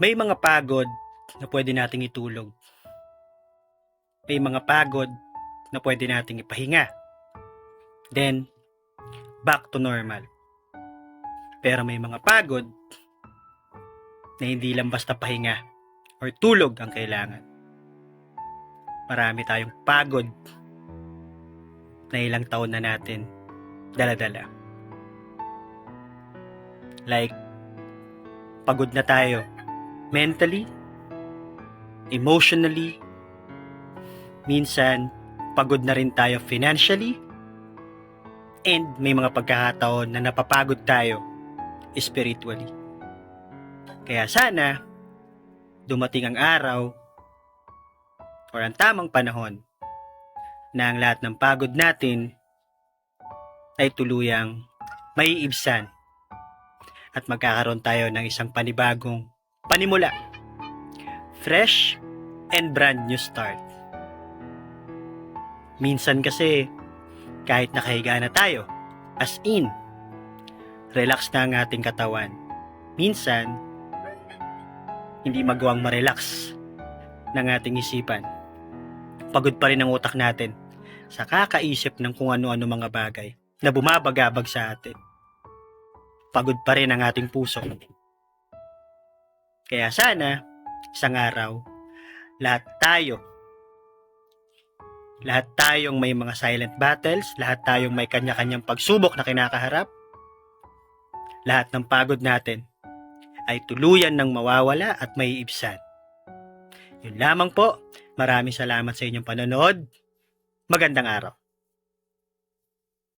May mga pagod na pwede nating itulog. May mga pagod na pwede nating ipahinga. Then, back to normal. Pero may mga pagod na hindi lang basta pahinga or tulog ang kailangan. Marami tayong pagod na ilang taon na natin dala-dala. Like, pagod na tayo mentally, emotionally, minsan pagod na rin tayo financially, and may mga pagkakataon na napapagod tayo spiritually. Kaya sana, dumating ang araw or ang tamang panahon na ang lahat ng pagod natin ay tuluyang maiibsan at magkakaroon tayo ng isang panibagong panimula. Fresh and brand new start. Minsan kasi, kahit nakahiga na tayo, as in, relax na ang ating katawan. Minsan, hindi magawang ma-relax ng ating isipan. Pagod pa rin ang utak natin sa kakaisip ng kung ano-ano mga bagay na bumabagabag sa atin. Pagod pa rin ang ating puso. Kaya sana, isang araw, lahat tayo, lahat tayong may mga silent battles, lahat tayong may kanya-kanyang pagsubok na kinakaharap, lahat ng pagod natin ay tuluyan ng mawawala at may ibsan. Yun lamang po. Maraming salamat sa inyong panonood. Magandang araw.